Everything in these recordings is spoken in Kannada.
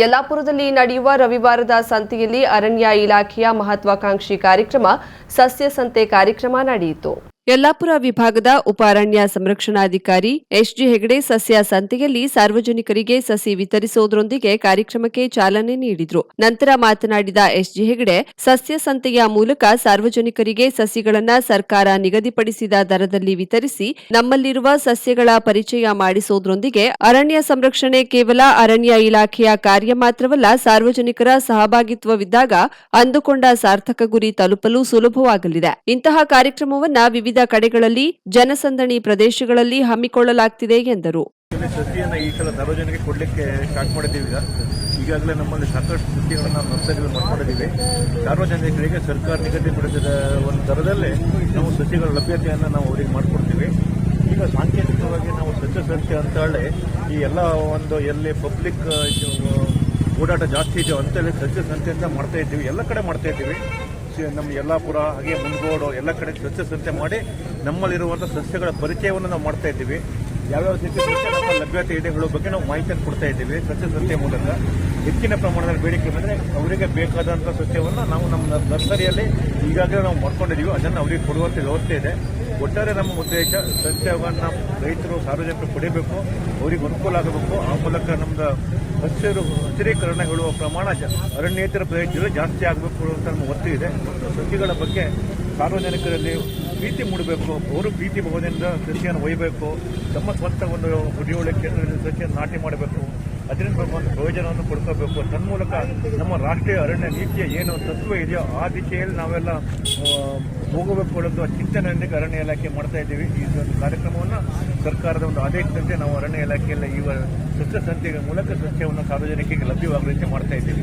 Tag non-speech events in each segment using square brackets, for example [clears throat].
ಯಲ್ಲಾಪುರದಲ್ಲಿ ನಡೆಯುವ ರವಿವಾರದ ಸಂತೆಯಲ್ಲಿ ಅರಣ್ಯ ಇಲಾಖೆಯ ಮಹತ್ವಾಕಾಂಕ್ಷಿ ಕಾರ್ಯಕ್ರಮ ಸಸ್ಯ ಸಂತೆ ಕಾರ್ಯಕ್ರಮ ನಡೆಯಿತು. ಯಲ್ಲಾಪುರ ವಿಭಾಗದ ಉಪ ಅರಣ್ಯ ಸಂರಕ್ಷಣಾಧಿಕಾರಿ ಎಸ್ಜಿ ಹೆಗಡೆ ಸಸ್ಯ ಸಂತೆಯಲ್ಲಿ ಸಾರ್ವಜನಿಕರಿಗೆ ಸಸಿ ವಿತರಿಸುವುದರೊಂದಿಗೆ ಕಾರ್ಯಕ್ರಮಕ್ಕೆ ಚಾಲನೆ ನೀಡಿದರು. ನಂತರ ಮಾತನಾಡಿದ ಎಸ್ಜಿ ಹೆಗಡೆ, ಸಸ್ಯ ಸಂತೆಯ ಮೂಲಕ ಸಾರ್ವಜನಿಕರಿಗೆ ಸಸಿಗಳನ್ನು ಸರ್ಕಾರ ನಿಗದಿಪಡಿಸಿದ ದರದಲ್ಲಿ ವಿತರಿಸಿ ನಮ್ಮಲ್ಲಿರುವ ಸಸ್ಯಗಳ ಪರಿಚಯ ಮಾಡಿಸುವುದರೊಂದಿಗೆ ಅರಣ್ಯ ಸಂರಕ್ಷಣೆ ಕೇವಲ ಅರಣ್ಯ ಇಲಾಖೆಯ ಕಾರ್ಯ ಮಾತ್ರವಲ್ಲ, ಸಾರ್ವಜನಿಕರ ಸಹಭಾಗಿತ್ವವಿದ್ದಾಗ ಅಂದುಕೊಂಡ ಸಾರ್ಥಕ ಗುರಿ ತಲುಪಲು ಸುಲಭವಾಗಲಿದೆ. ಇಂತಹ ಕಾರ್ಯಕ್ರಮವನ್ನ ವಿವಿಧ ಕಡೆಗಳಲ್ಲಿ ಜನಸಂದಣಿ ಪ್ರದೇಶಗಳಲ್ಲಿ ಹಮ್ಮಿಕೊಳ್ಳಲಾಗ್ತಿದೆ ಎಂದರು. ಈಗಾಗಲೇ ನಮ್ಮಲ್ಲಿ ಸಾಕಷ್ಟು ನಾವು ನರ್ಸರಿಗಳು ಮಾಡ್ಕೊಂಡಿದ್ದೀವಿ. ಸಾರ್ವಜನಿಕರಿಗೆ ಸರ್ಕಾರ ನಿಗದಿಪಡಿಸಿದ ಒಂದು ದರದಲ್ಲೇ ನಾವು ಸಸಿಗಳ ಲಭ್ಯತೆಯನ್ನು ನಾವು ಅವರಿಗೆ ಮಾಡಿಕೊಡ್ತೀವಿ. ಈಗ ಸಾಂಕೇತಿಕವಾಗಿ ನಾವು ಸಸ್ಯ ಸಂತೆ ಅಂತ ಹೇಳಿ ಈ ಎಲ್ಲ ಒಂದು ಎಲ್ಲಿ ಪಬ್ಲಿಕ್ ಓಡಾಟ ಜಾಸ್ತಿ ಇದೆಯೋ ಅಂತೇಳಿ ಸಸ್ಯ ಅಂತ ಮಾಡ್ತಾ ಇದ್ದೀವಿ. ಎಲ್ಲ ಕಡೆ ಮಾಡ್ತಾ ಇದ್ದೀವಿ. ನಮ್ಮ ಯಲ್ಲಾಪುರ, ಹಾಗೆ ಮುಂಗೋಡು ಎಲ್ಲ ಕಡೆ ಸಸ್ಯ ಸಂತೆ ಮಾಡಿ ನಮ್ಮಲ್ಲಿರುವಂಥ ಸಸ್ಯಗಳ ಪರಿಚಯವನ್ನು ನಾವು ಮಾಡ್ತಾ ಇದ್ದೀವಿ. ಯಾವ್ಯಾವ ರೀತಿ ಸಸ್ಯ ನಮ್ಮ ಲಭ್ಯತೆ ಇದೆ ಹೇಳೋ ಬಗ್ಗೆ ನಾವು ಮಾಹಿತಿಯನ್ನು ಕೊಡ್ತಾ ಇದ್ದೀವಿ ಸಸ್ಯ ಸಂತೆ ಮೂಲಕ. ಹೆಚ್ಚಿನ ಪ್ರಮಾಣದಲ್ಲಿ ಬೇಡಿಕೆ ಬಂದರೆ ಅವರಿಗೆ ಬೇಕಾದಂಥ ಸಸ್ಯವನ್ನು ನಾವು ನಮ್ಮ ನರ್- ನರ್ಸರಿಯಲ್ಲಿ ಈಗಾಗಲೇ ನಾವು ಮಾಡ್ಕೊಂಡಿದ್ದೀವಿ. ಅದನ್ನು ಅವರಿಗೆ ಕೊಡುವಂಥ ವ್ಯವಸ್ಥೆ ಇದೆ. ಒಟ್ಟಾರೆ ನಮ್ಮ ಉದ್ದೇಶ ಸಸ್ಯವನ್ನು ರೈತರು ಸಾರ್ವಜನಿಕರು ಕೊಡಬೇಕು, ಅವರಿಗೆ ಅನುಕೂಲ ಆಗಬೇಕು. ಆ ಮೂಲಕ ನಮ್ದು ಹಸಿರು ಹಸಿರೀಕರಣ ಹೇಳುವ ಪ್ರಮಾಣ ಅರಣ್ಯೇತರ ಪ್ರದೇಶದಲ್ಲಿ ಜಾಸ್ತಿ ಆಗಬೇಕು ಅಂತ ನಮ್ಮ ಒತ್ತು ಇದೆ. ಸಸಿಗಳ ಬಗ್ಗೆ ಸಾರ್ವಜನಿಕರಲ್ಲಿ ಪ್ರೀತಿ ಮೂಡಬೇಕು. ಅವರು ಪ್ರೀತಿ ಭವನದಿಂದ ಸಸಿಯನ್ನು ಒಯ್ಯಬೇಕು. ತಮ್ಮ ಸ್ವಂತ ಒಂದು ಗುಡಿಯೋಳ ಕೇಂದ್ರದಲ್ಲಿ ಸಸಿಯನ್ನು ನಾಟಿ ಮಾಡಬೇಕು. ಅದರಿಂದ ಒಂದು ಪ್ರಯೋಜನವನ್ನು ಪಡ್ಕೋಬೇಕು. ತನ್ಮೂಲಕ ನಮ್ಮ ರಾಷ್ಟ್ರೀಯ ಅರಣ್ಯ ನೀತಿಯ ಏನು ತತ್ವ ಇದೆಯೋ ಆ ದಿಶೆಯಲ್ಲಿ ನಾವೆಲ್ಲ ಹೋಗಬೇಕು ಅನ್ನೋದು ಚಿಂತನೆಯೊಂದಿಗೆ ಅರಣ್ಯ ಇಲಾಖೆ ಮಾಡ್ತಾ ಇದ್ದೀವಿ. ಈ ಒಂದು ಕಾರ್ಯಕ್ರಮವನ್ನು ಸರ್ಕಾರದ ಒಂದು ಆದೇಶದಂತೆ ನಾವು ಅರಣ್ಯ ಇಲಾಖೆಯಲ್ಲಿ ಈ ಸಸ್ಯ ಸಂತೆಯ ಮೂಲಕ ಸಸ್ಯವನ್ನು ಸಾರ್ವಜನಿಕರಿಗೆ ಲಭ್ಯವಾಗುವಂತೆ ಮಾಡ್ತಾ ಇದ್ದೀವಿ.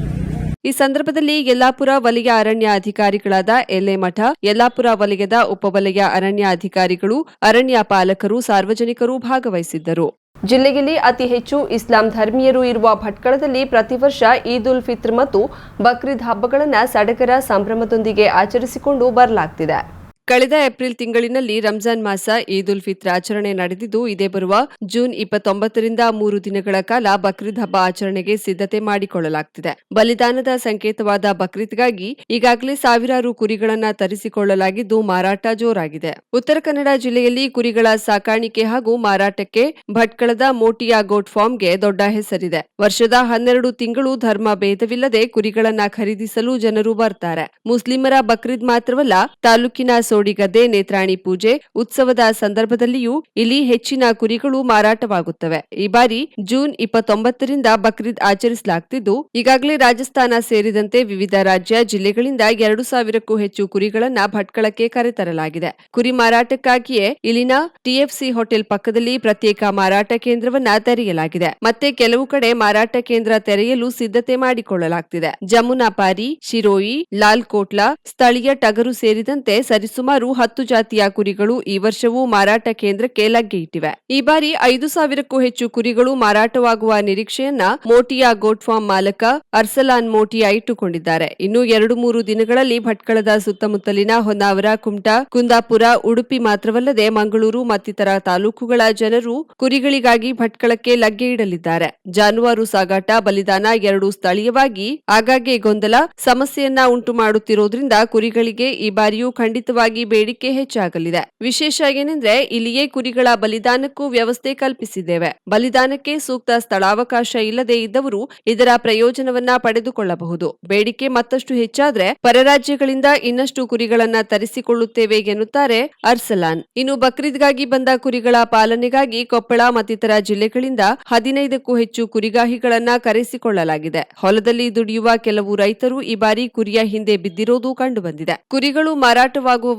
ಈ ಸಂದರ್ಭದಲ್ಲಿ ಯಲ್ಲಾಪುರ ವಲಯ ಅರಣ್ಯ ಅಧಿಕಾರಿಗಳಾದ ಎಲೆಮಠ ಯಲ್ಲಾಪುರ ವಲಯದ ಉಪವಲಯ ಅರಣ್ಯ ಅಧಿಕಾರಿಗಳು, ಅರಣ್ಯ ಪಾಲಕರು, ಸಾರ್ವಜನಿಕರು ಭಾಗವಹಿಸಿದ್ದರು. ಜಿಲ್ಲೆಯಲ್ಲಿ ಅತಿ ಹೆಚ್ಚು ಇಸ್ಲಾಂ ಧರ್ಮೀಯರು ಇರುವ ಭಟ್ಕಳದಲ್ಲಿ ಪ್ರತಿ ವರ್ಷ ಈದ್ ಉಲ್ ಫಿತ್ರ್ ಮತ್ತು ಬಕ್ರೀದ್ ಹಬ್ಬಗಳನ್ನು ಸಡಗರ ಸಂಭ್ರಮದೊಂದಿಗೆ ಆಚರಿಸಿಕೊಂಡು ಬರಲಾಗ್ತಿದೆ. ಕಳೆದ ಏಪ್ರಿಲ್ ತಿಂಗಳಿನಲ್ಲಿ ರಂಜಾನ್ ಮಾಸ ಈದ್ ಉಲ್ ಫಿತ್ರ್ ಆಚರಣೆ ನಡೆದಿದ್ದು, ಇದೇ ಬರುವ ಜೂನ್ ಇಪ್ಪತ್ತೊಂಬತ್ತರಿಂದ ಮೂರು ದಿನಗಳ ಕಾಲ ಬಕ್ರೀದ್ ಹಬ್ಬ ಆಚರಣೆಗೆ ಸಿದ್ಧತೆ ಮಾಡಿಕೊಳ್ಳಲಾಗ್ತಿದೆ. ಬಲಿದಾನದ ಸಂಕೇತವಾದ ಬಕ್ರೀದ್ಗಾಗಿ ಈಗಾಗಲೇ ಸಾವಿರಾರು ಕುರಿಗಳನ್ನ ತರಿಸಿಕೊಳ್ಳಲಾಗಿದ್ದು, ಮಾರಾಟ ಜೋರಾಗಿದೆ. ಉತ್ತರ ಕನ್ನಡ ಜಿಲ್ಲೆಯಲ್ಲಿ ಕುರಿಗಳ ಸಾಕಾಣಿಕೆ ಹಾಗೂ ಮಾರಾಟಕ್ಕೆ ಭಟ್ಕಳದ ಮೋಟಿಯಾ ಗೋಟ್ ಫಾರ್ಮ್ಗೆ ದೊಡ್ಡ ಹೆಸರಿದೆ. ವರ್ಷದ ಹನ್ನೆರಡು ತಿಂಗಳು ಧರ್ಮ ಭೇದವಿಲ್ಲದೆ ಕುರಿಗಳನ್ನ ಖರೀದಿಸಲು ಜನರು ಬರ್ತಾರೆ. ಮುಸ್ಲಿಮರ ಬಕ್ರೀದ್ ಮಾತ್ರವಲ್ಲ, ತಾಲೂಕಿನ ಸೋಡಿಗದ್ದೆ ನೇತ್ರಾಣಿ ಪೂಜೆ ಉತ್ಸವದ ಸಂದರ್ಭದಲ್ಲಿಯೂ ಇಲ್ಲಿ ಹೆಚ್ಚಿನ ಕುರಿಗಳು ಮಾರಾಟವಾಗುತ್ತವೆ. ಈ ಬಾರಿ ಜೂನ್ ಇಪ್ಪತ್ತೊಂಬತ್ತರಿಂದ ಬಕ್ರೀದ್ ಆಚರಿಸಲಾಗುತ್ತಿದ್ದು ಈಗಾಗಲೇ ರಾಜಸ್ಥಾನ ಸೇರಿದಂತೆ ವಿವಿಧ ರಾಜ್ಯ ಜಿಲ್ಲೆಗಳಿಂದ ಎರಡು ಸಾವಿರಕ್ಕೂ ಹೆಚ್ಚು ಕುರಿಗಳನ್ನ ಭಟ್ಕಳಕ್ಕೆ ಕರೆತರಲಾಗಿದೆ. ಕುರಿ ಮಾರಾಟಕ್ಕಾಗಿಯೇ ಇಲ್ಲಿನ ಟಿಎಫ್ಸಿ ಹೋಟೆಲ್ ಪಕ್ಕದಲ್ಲಿ ಪ್ರತ್ಯೇಕ ಮಾರಾಟ ಕೇಂದ್ರವನ್ನ ತೆರೆಯಲಾಗಿದೆ. ಮತ್ತೆ ಕೆಲವು ಕಡೆ ಮಾರಾಟ ಕೇಂದ್ರ ತೆರೆಯಲು ಸಿದ್ಧತೆ ಮಾಡಿಕೊಳ್ಳಲಾಗ್ತಿದೆ. ಜಮುನಾಪಾರಿ, ಶಿರೋಯಿ ಲಾಲ್ ಕೋಟ್ಲಾ ಸ್ಥಳೀಯ ಟಗರು ಸೇರಿದಂತೆ ಸರಿಸುಮಾರು ಹತ್ತು ಜಾತಿಯ ಕುರಿಗಳು ಈ ವರ್ಷವೂ ಮಾರಾಟ ಕೇಂದ್ರಕ್ಕೆ ಲಗ್ಗೆ ಇಟ್ಟಿವೆ. ಈ ಬಾರಿ ಐದು ಸಾವಿರಕ್ಕೂ ಹೆಚ್ಚು ಕುರಿಗಳು ಮಾರಾಟವಾಗುವ ನಿರೀಕ್ಷೆಯನ್ನ ಮೋಟಿಯಾ ಗೋಟ್ ಫಾರ್ಮ್ ಮಾಲಕ ಅರ್ಸಲಾನ್ ಮೋಟಿಯಾ ಇಟ್ಟುಕೊಂಡಿದ್ದಾರೆ. ಇನ್ನು ಎರಡು ಮೂರು ದಿನಗಳಲ್ಲಿ ಭಟ್ಕಳದ ಸುತ್ತಮುತ್ತಲಿನ ಹೊನ್ನಾವರ, ಕುಮಟಾ, ಕುಂದಾಪುರ, ಉಡುಪಿ ಮಾತ್ರವಲ್ಲದೆ ಮಂಗಳೂರು ಮತ್ತಿತರ ತಾಲೂಕುಗಳ ಜನರು ಕುರಿಗಳಿಗಾಗಿ ಭಟ್ಕಳಕ್ಕೆ ಲಗ್ಗೆ ಇಡಲಿದ್ದಾರೆ. ಜಾನುವಾರು ಸಾಗಾಟ, ಬಲಿದಾನ ಎರಡು ಸ್ಥಳೀಯವಾಗಿ ಆಗಾಗ್ಗೆ ಗೊಂದಲ, ಸಮಸ್ಯೆಯನ್ನ ಉಂಟು ಮಾಡುತ್ತಿರುವುದರಿಂದ ಕುರಿಗಳಿಗೆ ಈ ಬಾರಿಯೂ ಖಂಡಿತವಾಗಿ ಬೇಡಿಕೆ ಹೆಚ್ಚಾಗಲಿದೆ. ವಿಶೇಷ ಏನೆಂದ್ರೆ, ಇಲ್ಲಿಯೇ ಕುರಿಗಳ ಬಲಿದಾನಕ್ಕೂ ವ್ಯವಸ್ಥೆ ಕಲ್ಪಿಸಿದ್ದೇವೆ. ಬಲಿದಾನಕ್ಕೆ ಸೂಕ್ತ ಸ್ಥಳಾವಕಾಶ ಇಲ್ಲದೆ ಇದ್ದವರು ಇದರ ಪ್ರಯೋಜನವನ್ನ ಪಡೆದುಕೊಳ್ಳಬಹುದು. ಬೇಡಿಕೆ ಮತ್ತಷ್ಟು ಹೆಚ್ಚಾದ್ರೆ, ಪರರಾಜ್ಯಗಳಿಂದ ಇನ್ನಷ್ಟು ಕುರಿಗಳನ್ನ ತರಿಸಿಕೊಳ್ಳುತ್ತೇವೆ ಎನ್ನುತ್ತಾರೆ ಅರ್ಸಲಾನ್. ಇನ್ನು ಬಕ್ರೀದ್ಗಾಗಿ ಬಂದ ಕುರಿಗಳ ಪಾಲನೆಗಾಗಿ ಕೊಪ್ಪಳ ಮತ್ತಿತರ ಜಿಲ್ಲೆಗಳಿಂದ ಹದಿನೈದಕ್ಕೂ ಹೆಚ್ಚು ಕುರಿಗಾಹಿಗಳನ್ನ ಕರೆಸಿಕೊಳ್ಳಲಾಗಿದೆ. ಹೊಲದಲ್ಲಿ ದುಡಿಯುವ ಕೆಲವು ರೈತರು ಈ ಬಾರಿ ಕುರಿಯ ಹಿಂದೆ ಬಿದ್ದಿರೋದು ಕಂಡುಬಂದಿದೆ. ಕುರಿಗಳು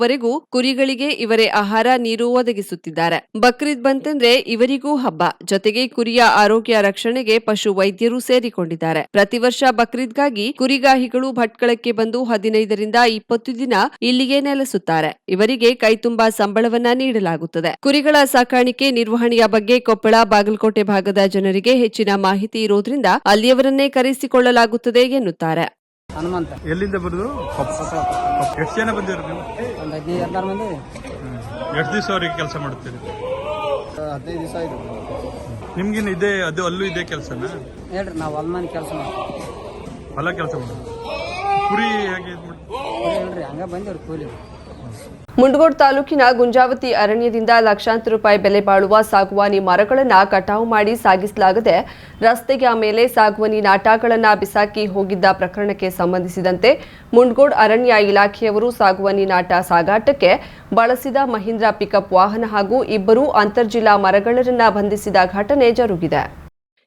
ಮಾರಾಟವಾಗುವವರೆಗೂ ಕುರಿಗಳಿಗೆ ಇವರೇ ಆಹಾರ ನೀರು ಒದಗಿಸುತ್ತಿದ್ದಾರೆ. ಬಕ್ರೀದ್ ಬಂತಂದ್ರೆ ಇವರಿಗೂ ಹಬ್ಬ. ಜೊತೆಗೆ ಕುರಿಯ ಆರೋಗ್ಯ ರಕ್ಷಣೆಗೆ ಪಶು ವೈದ್ಯರು ಸೇರಿಕೊಂಡಿದ್ದಾರೆ. ಪ್ರತಿ ವರ್ಷ ಬಕ್ರೀದ್ಗಾಗಿ ಕುರಿಗಾಹಿಗಳು ಭಟ್ಕಳಕ್ಕೆ ಬಂದು ಹದಿನೈದರಿಂದ ಇಪ್ಪತ್ತು ದಿನ ಇಲ್ಲಿಗೆ ನೆಲೆಸುತ್ತಾರೆ. ಇವರಿಗೆ ಕೈತುಂಬಾ ಸಂಬಳವನ್ನ ನೀಡಲಾಗುತ್ತದೆ. ಕುರಿಗಳ ಸಾಕಾಣಿಕೆ ನಿರ್ವಹಣೆಯ ಬಗ್ಗೆ ಕೊಪ್ಪಳ ಬಾಗಲಕೋಟೆ ಭಾಗದ ಜನರಿಗೆ ಹೆಚ್ಚಿನ ಮಾಹಿತಿ ಇರೋದ್ರಿಂದ ಅಲ್ಲಿಯವರನ್ನೇ ಕರೆಸಿಕೊಳ್ಳಲಾಗುತ್ತದೆ ಎನ್ನುತ್ತಾರೆ. ಹನುಮಂತ. ಎಲ್ಲಿಂದ ಬರುದು? ಎಷ್ಟು ಜನ ಬಂದಿರು ನೀವು? ಒಂದು ಹದಿನೈದು ಹದಿನಾರು ಮಂದಿ. ಎಷ್ಟು ದಿವಸ ಅವ್ರಿಗೆ ಕೆಲಸ ಮಾಡ್ತೀರಿ? ಹದಿನೈದು ದಿವಸ ಆಯ್ತು. ನಿಮ್ಗೇನು ಇದೆ ಅದು ಅಲ್ಲೂ ಇದೆ ಕೆಲಸನ? ಹೇಳ್ರಿ ನಾವು ಹೊಲ ಮನೆ ಕೆಲಸ ಮಾಡ್ತೀವಿ. ಹೊಲ ಕೆಲಸ ಮಾಡೋದು. ಕುರಿ ಹೇಗೆ ಇದು ಹೇಳ್ರಿ ಹಂಗ ಬಂದಿವ್ರಿ ಕೂಲಿ ಮುಂಡಗೋಡ್ ತಾಲೂಕಿನ ಗುಂಜಾವತಿ ಅರಣ್ಯದಿಂದ ಲಕ್ಷಾಂತರ ರೂಪಾಯಿ ಬೆಲೆ ಬಾಳುವ ಸಾಗುವಾನಿ ಮರಗಳನ್ನು ಕಟಾವು ಮಾಡಿ ಸಾಗಿಸಲಾಗದೆ ರಸ್ತೆಗೆ ಮೇಲೆ ಸಾಗುವಾನಿ ನಾಟಾಗಳನ್ನು ಬಿಸಾಕಿ ಹೋಗಿದ್ದ ಪ್ರಕರಣಕ್ಕೆ ಸಂಬಂಧಿಸಿದಂತೆ ಮುಂಡಗೋಡ್ ಅರಣ್ಯ ಇಲಾಖೆಯವರು ಸಾಗುವಾನಿ ನಾಟ ಸಾಗಾಟಕ್ಕೆ ಬಳಸಿದ ಮಹೀಂದ್ರ ಪಿಕಪ್ ವಾಹನ ಹಾಗೂ ಇಬ್ಬರು ಅಂತರ್ಜಿಲ್ಲಾ ಮರಗಳನ್ನು ಬಂಧಿಸಿದ ಘಟನೆ ಜರುಗಿದೆ.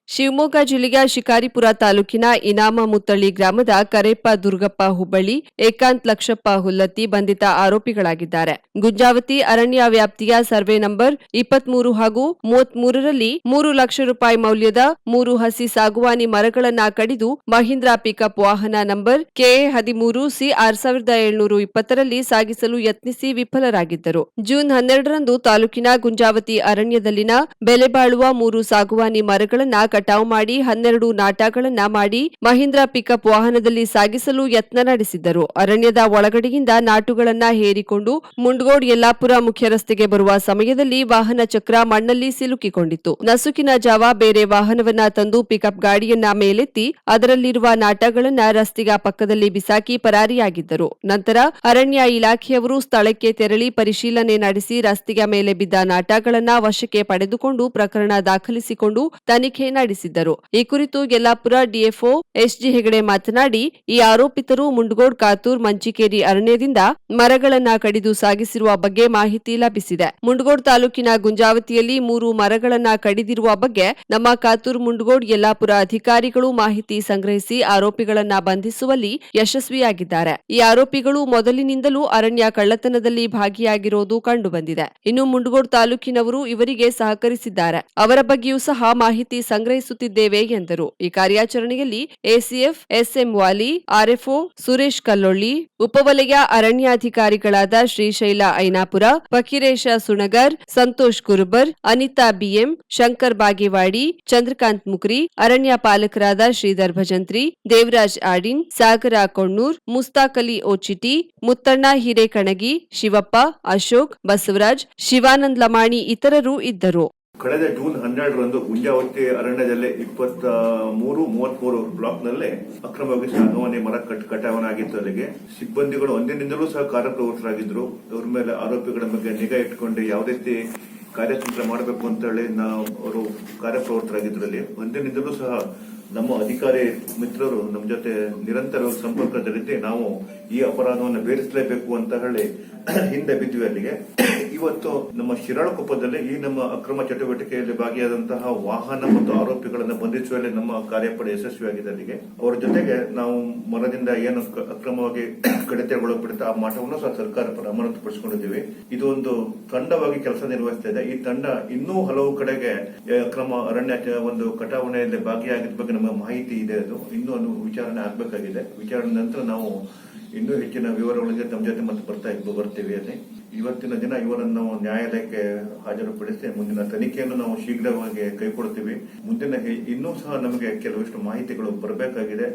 ಶಿವಮೊಗ್ಗ ಜಿಲ್ಲೆಯ ಶಿಕಾರಿಪುರ ತಾಲೂಕಿನ ಇನಾಮ ಮುತ್ತಳ್ಳಿ ಗ್ರಾಮದ ಕರೇಪ್ಪ ದುರ್ಗಪ್ಪ ಹುಬ್ಬಳ್ಳಿ, ಏಕಾಂತ್ ಲಕ್ಷಪ್ಪ ಹುಲ್ಲತ್ತಿ ಬಂಧಿತ ಆರೋಪಿಗಳಾಗಿದ್ದಾರೆ. ಗುಂಜಾವತಿ ಅರಣ್ಯ ವ್ಯಾಪ್ತಿಯ ಸರ್ವೆ ನಂಬರ್ ಇಪ್ಪತ್ಮೂರು ಹಾಗೂ ಮೂವತ್ಮೂರರಲ್ಲಿ ಮೂರು ಲಕ್ಷ ರೂಪಾಯಿ ಮೌಲ್ಯದ ಮೂರು ಹಸಿ ಸಾಗುವಾನಿ ಮರಗಳನ್ನ ಕಡಿದು ಮಹೀಂದ್ರ ಪಿಕಪ್ ವಾಹನ ನಂಬರ್ ಕೆ ಹದಿಮೂರು ಸಿ ಆರ್ ಸಾವಿರದ ಏಳ್ನೂರು ಇಪ್ಪತ್ತರಲ್ಲಿ ಸಾಗಿಸಲು ಯತ್ನಿಸಿ ವಿಫಲರಾಗಿದ್ದರು. ಜೂನ್ ಹನ್ನೆರಡರಂದು ತಾಲೂಕಿನ ಗುಂಜಾವತಿ ಅರಣ್ಯದಲ್ಲಿನ ಬೆಲೆ ಬಾಳುವ ಮೂರು ಸಾಗುವಾನಿ ಮರಗಳನ್ನ ಕಟಾವು ಮಾಡಿ ಹನ್ನೆರಡು ನಾಟಗಳನ್ನ ಮಾಡಿ ಮಹೀಂದ್ರ ಪಿಕಪ್ ವಾಹನದಲ್ಲಿ ಸಾಗಿಸಲು ಯತ್ನ ನಡೆಸಿದ್ದರು. ಅರಣ್ಯದ ಒಳಗಡೆಯಿಂದ ನಾಟುಗಳನ್ನ ಹೇರಿಕೊಂಡು ಮುಂಡಗೋಡ್ ಯಲ್ಲಾಪುರ ಮುಖ್ಯ ರಸ್ತೆಗೆ ಬರುವ ಸಮಯದಲ್ಲಿ ವಾಹನ ಚಕ್ರ ಮಣ್ಣಲ್ಲಿ ಸಿಲುಕಿಕೊಂಡಿತ್ತು. ನಸುಕಿನ ಜಾವ ಬೇರೆ ವಾಹನವನ್ನ ತಂದು ಪಿಕಪ್ ಗಾಡಿಯನ್ನ ಮೇಲೆತ್ತಿ ಅದರಲ್ಲಿರುವ ನಾಟಗಳನ್ನ ರಸ್ತೆಯ ಪಕ್ಕದಲ್ಲಿ ಬಿಸಾಕಿ ಪರಾರಿಯಾಗಿದ್ದರು. ನಂತರ ಅರಣ್ಯ ಇಲಾಖೆಯವರು ಸ್ಥಳಕ್ಕೆ ತೆರಳಿ ಪರಿಶೀಲನೆ ನಡೆಸಿ ರಸ್ತೆಯ ಮೇಲೆ ಬಿದ್ದ ನಾಟಗಳನ್ನ ವಶಕ್ಕೆ ಪಡೆದುಕೊಂಡು ಪ್ರಕರಣ ದಾಖಲಿಸಿಕೊಂಡು ತನಿಖೆ ನಡೆಸಿದ್ದರು ಈ ಕುರಿತು ಯಲ್ಲಾಪುರ ಡಿಎಫ್ಒ ಎಸ್ಜಿ ಹೆಗಡೆ ಮಾತನಾಡಿ, ಈ ಆರೋಪಿತರು ಮುಂಡಗೋಡ್, ಕಾತೂರ್, ಮಂಚಿಕೇರಿ ಅರಣ್ಯದಿಂದ ಮರಗಳನ್ನ ಕಡಿದು ಸಾಗಿಸಿರುವ ಬಗ್ಗೆ ಮಾಹಿತಿ ಲಭಿಸಿದೆ. ಮುಂಡಗೋಡ್ ತಾಲೂಕಿನ ಗುಂಜಾವತಿಯಲ್ಲಿ ಮೂರು ಮರಗಳನ್ನ ಕಡಿದಿರುವ ಬಗ್ಗೆ ನಮ್ಮ ಕಾತೂರ್ ಮುಂಡಗೋಡ್ ಯಲ್ಲಾಪುರ ಅಧಿಕಾರಿಗಳು ಮಾಹಿತಿ ಸಂಗ್ರಹಿಸಿ ಆರೋಪಿಗಳನ್ನ ಬಂಧಿಸುವಲ್ಲಿ ಯಶಸ್ವಿಯಾಗಿದ್ದಾರೆ. ಈ ಆರೋಪಿಗಳು ಮೊದಲಿನಿಂದಲೂ ಅರಣ್ಯ ಕಳ್ಳತನದಲ್ಲಿ ಭಾಗಿಯಾಗಿರೋದು ಕಂಡುಬಂದಿದೆ. ಇನ್ನು ಮುಂಡಗೋಡ್ ತಾಲೂಕಿನವರು ಇವರಿಗೆ ಸಹಕರಿಸಿದ್ದಾರೆ. ಅವರ ಬಗ್ಗೆಯೂ ಸಹ ಮಾಹಿತಿ ಸಂಗ್ರಹಿಸುತ್ತಿದ್ದೇವೆ ಎಂದರು. ಈ ಕಾರ್ಯಾಚರಣೆಯಲ್ಲಿ ACF, SM Wali, RFO, Suresh Kalloli, ಉಪವಲಯ ಅರಣ್ಯಾಧಿಕಾರಿಗಳಾದ ಶ್ರೀಶೈಲ ಐನಾಪುರ, ಫಕೀರೇಶ ಸುಣಗರ್ ಸಂತೋಷ್ ಕುರುಬರ್ ಅನಿತಾ ಬಿಎಂ, ಶಂಕರ್ ಬಾಗೇವಾಡಿ, ಚಂದ್ರಕಾಂತ್ ಮುಕ್ರಿ, ಅರಣ್ಯ ಪಾಲಕರಾದ ಶ್ರೀಧರ್ ಭಜಂತ್ರಿ, ದೇವರಾಜ್ ಆಡಿನ್, ಸಾಗರ ಕೊಣ್ಣೂರ್, ಮುಸ್ತಾಕ್ ಅಲಿ ಓಚಿಟಿ, ಮುತ್ತಣ್ಣ ಹಿರೇಕಣಗಿ, ಶಿವಪ್ಪ, ಅಶೋಕ್, ಬಸವರಾಜ್, ಶಿವಾನಂದ್ ಲಮಾಣಿ ಇತರರು ಇದ್ದರು. ಕಳೆದ ಜೂನ್ ಹನ್ನೆರಡರಂದು ಗುಂಜಾವತಿ ಅರಣ್ಯದಲ್ಲಿ ಇಪ್ಪತ್ತ ಮೂರು ಮೂವತ್ಮೂರು ಬ್ಲಾಕ್ನಲ್ಲಿ ಅಕ್ರಮವಾಗಿ ಸಾಗವಾನಿ ಮರ ಕಟ್ ಅಲ್ಲಿಗೆ ಸಿಬ್ಬಂದಿಗಳು ಒಂದಿನಿಂದಲೂ ಸಹ ಕಾರ್ಯಪ್ರವೃತ್ತರಾಗಿದ್ರು ಅವರ ಮೇಲೆ ಆರೋಪಿಗಳ ಬಗ್ಗೆ ನಿಗಾ ಇಟ್ಕೊಂಡು ಯಾವುದೇ ರೀತಿ ಕಾರ್ಯತಂತ್ರ ಮಾಡಬೇಕು ಅಂತ ಹೇಳಿ ನಾವು ಅವರು ಕಾರ್ಯಪ್ರವೃತ್ತರಾಗಿದ್ದರಲ್ಲಿ ಒಂದಿನಿಂದಲೂ ಸಹ ನಮ್ಮ ಅಧಿಕಾರಿ ಮಿತ್ರರು, ನಮ್ಮ ಜೊತೆ ನಿರಂತರವಾಗಿ ಸಂಪರ್ಕದಲ್ಲಿದ್ದು ನಾವು ಈ ಅಪರಾಧವನ್ನು ಬೇರಿಸಲೇಬೇಕು ಅಂತ ಹೇಳಿ ಹಿಂದೆ ಬಿದ್ವಿ ಅಲ್ಲಿಗೆ. ಇವತ್ತು ನಮ್ಮ ಶಿರಾಳಕೊಪ್ಪದಲ್ಲಿ ಈ ನಮ್ಮ ಅಕ್ರಮ ಚಟುವಟಿಕೆಯಲ್ಲಿ ಭಾಗಿಯಾದಂತಹ ವಾಹನ ಮತ್ತು ಆರೋಪಿಗಳನ್ನು ಬಂಧಿಸುವಲ್ಲಿ ನಮ್ಮ ಕಾರ್ಯಪಡೆ ಯಶಸ್ವಿಯಾಗಿದೆ ಅಲ್ಲಿಗೆ. ಅವರ ಜೊತೆಗೆ ನಾವು ಮರದಿಂದ ಏನು ಅಕ್ರಮವಾಗಿ [clears throat] ಕಡಿತಗೊಳಪಡಿತ ಆ ಮಠವನ್ನು ಸಹ ಸರ್ಕಾರ ಅಮಾನತುಪಡಿಸಿಕೊಂಡಿದ್ದೀವಿ ಇದು ಒಂದು ತಂಡವಾಗಿ ಕೆಲಸ ನಿರ್ವಹಿಸ್ತಾ ಇದೆ. ಈ ತಂಡ ಇನ್ನೂ ಹಲವು ಕಡೆಗೆ ಅಕ್ರಮ ಅರಣ್ಯ ಒಂದು ಕಟಾವಣೆಯಲ್ಲಿ ಭಾಗಿಯಾಗಿದ್ದ ಬಗ್ಗೆ ನಮಗೆ ಮಾಹಿತಿ ಇದೆ ಅದು. ಇನ್ನೂ ಅದು ವಿಚಾರಣೆ ಆಗಬೇಕಾಗಿದೆ. ವಿಚಾರಣೆ ನಂತರ ನಾವು ಇನ್ನೂ ಹೆಚ್ಚಿನ ವಿವರಗಳಿಗೆ ತಮ್ಮ ಜೊತೆ ಮತ್ತೆ ಬರ್ತಾ ಬರ್ತೀವಿ ಅಲ್ಲಿ. ಇವತ್ತಿನ ದಿನ ಇವರನ್ನು ನ್ಯಾಯಾಲಯಕ್ಕೆ ಹಾಜರುಪಡಿಸಿ ಮುಂದಿನ ತನಿಖೆಯನ್ನು ನಾವು ಶೀಘ್ರವಾಗಿ ಕೈಗೊಳ್ತೀವಿ ಮುಂದಿನ ಇನ್ನೂ ಸಹ ನಮಗೆ ಕೆಲವಿಷ್ಟು ಮಾಹಿತಿಗಳು ಬರಬೇಕಾಗಿದೆ.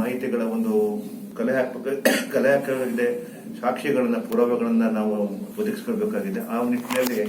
ಮಾಹಿತಿಗಳ ಒಂದು ಕಲೆ ಹಾಕಬೇಕು, ಕಲೆ ಹಾಕಿದೆ ಸಾಕ್ಷಿಗಳನ್ನ ಪುರಾವೆಗಳನ್ನ ನಾವು ಒದಗಿಸ್ಕೊಳ್ಬೇಕಾಗಿದೆ. ಆ ನಿಟ್ಟಿನಲ್ಲಿ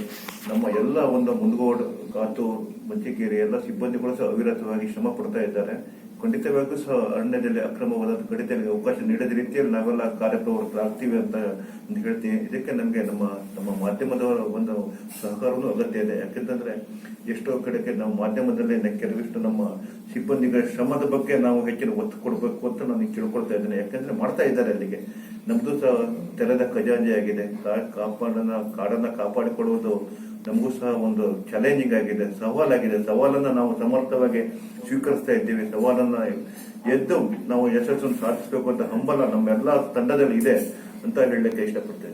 ನಮ್ಮ ಎಲ್ಲ ಒಂದು ಮುಂದಗೋಡು ಕಾತು ಮಂಚಿಕೇರಿ ಎಲ್ಲ ಸಿಬ್ಬಂದಿಗಳು ಸಹ ಅವಿರತವಾಗಿ ಶ್ರಮ ಪಡ್ತಾ ಇದ್ದಾರೆ. ಖಂಡಿತವಾಗಿಯೂ ಸಹ ಅರಣ್ಯದಲ್ಲಿ ಅಕ್ರಮವಾದ ಕಡಿತಕ್ಕೆ ಅವಕಾಶ ನೀಡದ ರೀತಿಯಲ್ಲಿ ನಾವೆಲ್ಲ ಕಾರ್ಯಪ್ರವೃತ್ತರಾಗ್ತೀವಿ ಅಂತ ಅಂತ ಹೇಳ್ತೀನಿ. ಇದಕ್ಕೆ ನಮಗೆ ನಮ್ಮ ನಮ್ಮ ಮಾಧ್ಯಮದವರ ಒಂದು ಸಹಕಾರವೂ ಅಗತ್ಯ ಇದೆ. ಯಾಕೆಂತಂದ್ರೆ ಎಷ್ಟೋ ಕಡೆಗೆ ನಾವು ಮಾಧ್ಯಮದಲ್ಲಿ ಕೆಲವಿಷ್ಟು ನಮ್ಮ ಸಿಬ್ಬಂದಿಗಳ ಶ್ರಮದ ಬಗ್ಗೆ ನಾವು ಹೆಚ್ಚಿನ ಒತ್ತು ಕೊಡಬೇಕು ಅಂತ ನಾನು ಕೇಳ್ಕೊಳ್ತಾ ಇದ್ದೇನೆ. ಯಾಕಂದ್ರೆ ಮಾಡ್ತಾ ಇದ್ದಾರೆ ಅಲ್ಲಿಗೆ. ನಮ್ದು ಸಹ ತೆರೆದ ಖಜಾಂಜಿ ಆಗಿದೆ. ಕಾ- ಕಾಪಾಡನ್ನ ಕಾಡನ್ನ ಕಾಪಾಡಿಕೊಳ್ಳುವುದು ನಮಗೂ ಸಹ ಒಂದು ಚಾಲೆಂಜಿಂಗ್ ಆಗಿದೆ, ಸವಾಲಾಗಿದೆ. ಸವಾಲನ್ನ ನಾವು ಸಮರ್ಥವಾಗಿ ಸ್ವೀಕರಿಸ್ತಾ ಇದ್ದೀವಿ. ಸವಾಲನ್ನ ಎದ್ದು ನಾವು ಯಶಸ್ಸನ್ನು ಸಾಧಿಸಬೇಕು ಅಂತ ಹಂಬಲ ನಮ್ಮೆಲ್ಲ ತಂಡದಲ್ಲಿ ಇದೆ ಅಂತ ಹೇಳಲಿಕ್ಕೆ ಇಷ್ಟಪಡ್ತೇನೆ.